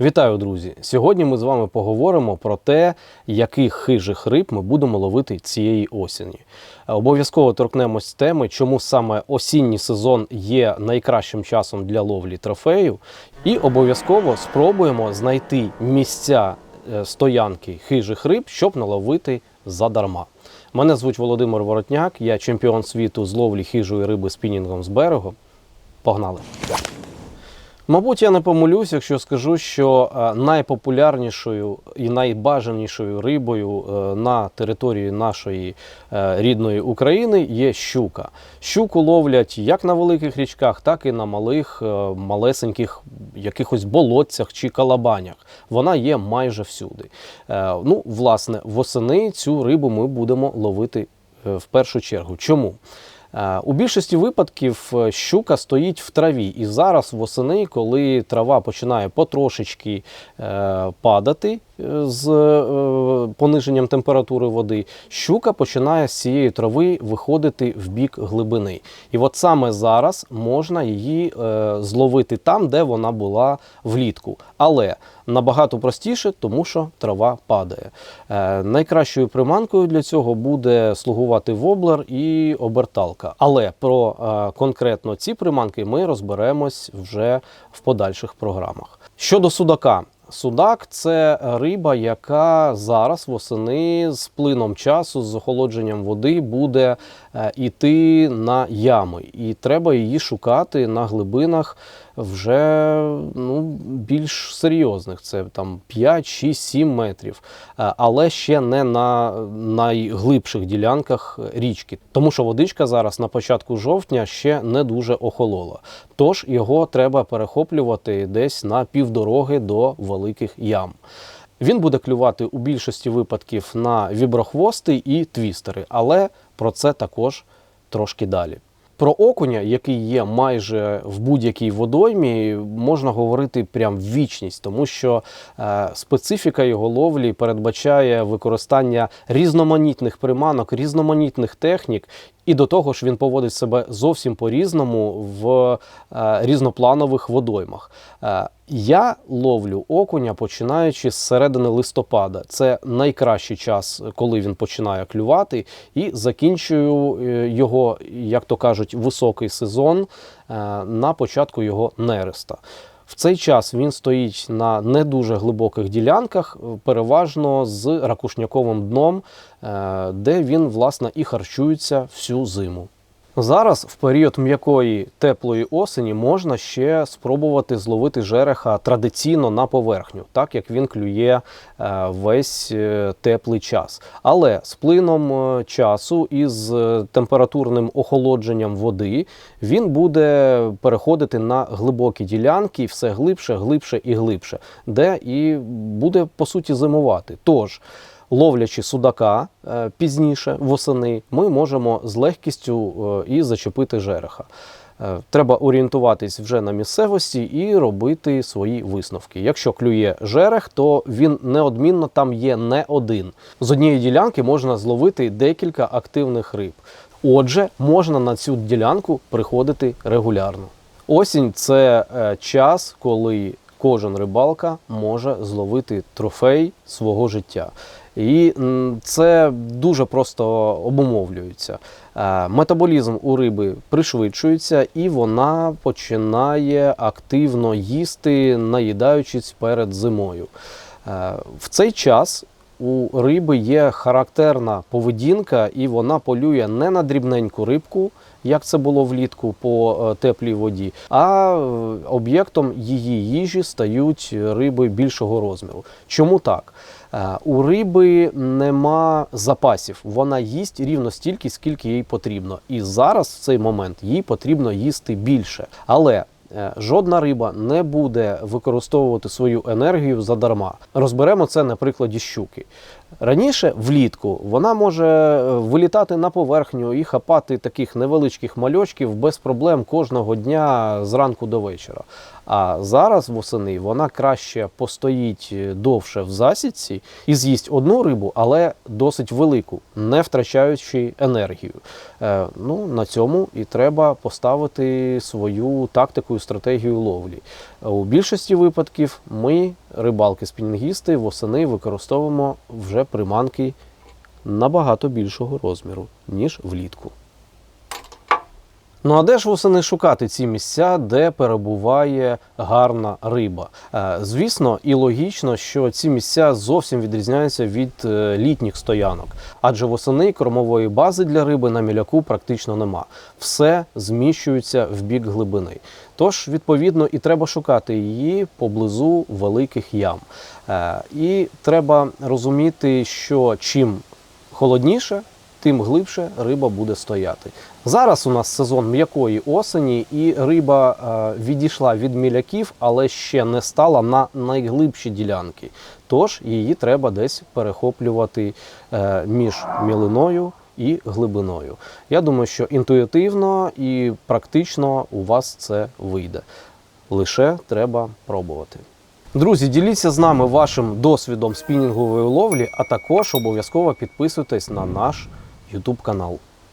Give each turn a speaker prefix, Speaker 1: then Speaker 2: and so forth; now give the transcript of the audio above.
Speaker 1: Вітаю, друзі! Сьогодні ми з вами поговоримо про те, яких хижих риб ми будемо ловити цієї осені. Обов'язково торкнемось теми, чому саме осінній сезон є найкращим часом для ловлі трофеїв, і обов'язково спробуємо знайти місця е, стоянки хижих риб, щоб наловити задарма. Мене звуть Володимир Воротняк, я чемпіон світу з ловлі хижої риби спінінгом з берегу. Погнали! Мабуть, я не помилюсь, якщо скажу, що е, найпопулярнішою і найбажанішою рибою е, на території нашої е, рідної України є щука. Щуку ловлять як на великих річках, так і на малих, малесеньких якихось болотцях чи калабанях. Вона є майже всюди. Ну, власне, восени цю рибу ми будемо ловити в першу чергу. Чому? Е, У більшості випадків е, щука стоїть в траві, і зараз восени, коли трава починає потрошечки е, падати з е, пониженням температури води, щука починає з цієї трави виходити в бік глибини. І от саме зараз можна її е, зловити там, де вона була влітку. Але набагато простіше, тому що трава падає. Е, найкращою приманкою для цього буде слугувати воблер і оберталка. Але про конкретно ці приманки ми розберемось вже в подальших програмах. Щодо судака. Судак це риба, яка зараз восени з плином часу, з охолодженням води буде е, іти на ями, і треба її шукати на глибинах вже ну, більш серйозних. Це там 5, 6, 7 метрів, Е, але ще не на найглибших ділянках річки, тому що водичка зараз на початку жовтня ще не дуже охолола. Тож його треба перехоплювати десь на півдороги до великих ям. Він буде клювати у більшості випадків на віброхвости і твістери, але про це також трошки далі. Про окуня, який є майже в будь-якій водоймі, можна говорити прям вічність, тому що е, специфіка його ловлі передбачає використання різноманітних приманок, різноманітних технік. І до того ж він поводить себе зовсім по-різному в е, різнопланових водоймах. Е, я ловлю окуня починаючи з середини листопада. Це найкращий час, коли він починає клювати, і закінчую е, його, як то кажуть, високий сезон на початку його нереста. В цей час він стоїть на не дуже глибоких ділянках, е, переважно з ракушняковим дном, е, де він власне і харчується всю зиму. Зараз, в період м'якої теплої осені, можна ще спробувати зловити жереха традиційно на поверхню, так як він клює е, весь е, теплий час. Але з плином е, часу і з температурним охолодженням води він буде переходити на глибокі ділянки, все глибше, глибше і глибше, де і буде по суті зимувати. Тож. Ловлячи судака е, пізніше восени, ми можемо з легкістю е, і зачепити жереха. Е, Треба орієнтуватись вже на місцевості і робити свої висновки. Якщо клює жерех, то він неодмінно там є не один. З однієї ділянки можна зловити декілька активних риб. Отже, можна на цю ділянку приходити регулярно. Осінь це час, коли кожен рибалка може зловити трофей свого життя. І це дуже просто обумовлюється. Е, Метаболізм у риби пришвидшується, і вона починає активно їсти, наїдаючись перед зимою. Е, В цей час у риби є характерна поведінка, і вона полює не на дрібненьку рибку, як це було влітку по е, теплій воді, а е, об'єктом її їжі стають риби більшого розміру. Чому так? Е, У риби нема запасів, вона їсть рівно стільки, скільки їй потрібно. І зараз в цей момент їй потрібно їсти більше. Але жодна риба не буде використовувати свою енергію задарма. Розберемо це на прикладі щуки. Раніше влітку вона може е, вилітати на поверхню і хапати таких невеличких мальочків без проблем кожного дня зранку до вечора. А зараз восени вона краще постоїть е, довше в засідці і з'їсть одну рибу, але досить велику, не втрачаючи енергію. Е, ну, на цьому і треба поставити свою тактику і стратегію ловлі. У більшості випадків ми, рибалки-спінінгісти, восени використовуємо вже приманки набагато більшого розміру, ніж влітку. Ну а де ж восени шукати ці місця, де перебуває гарна риба? Е, Звісно, і логічно, що ці місця зовсім відрізняються від е, літніх стоянок, адже восени кормової бази для риби на міляку практично нема. Все зміщується в бік глибини. Тож, відповідно, і треба шукати її поблизу великих ям. Е, І треба розуміти, що чим холодніше, тим глибше риба буде стояти. Зараз у нас сезон м'якої осені, і риба е, відійшла від міляків, але ще не стала на найглибші ділянки. Тож її треба десь перехоплювати е, між мілиною і глибиною. Я думаю, що інтуїтивно і практично у вас це вийде. Лише треба пробувати. Друзі, діліться з нами вашим досвідом спінінгової ловлі, а також обов'язково підписуйтесь на наш YouTube канал.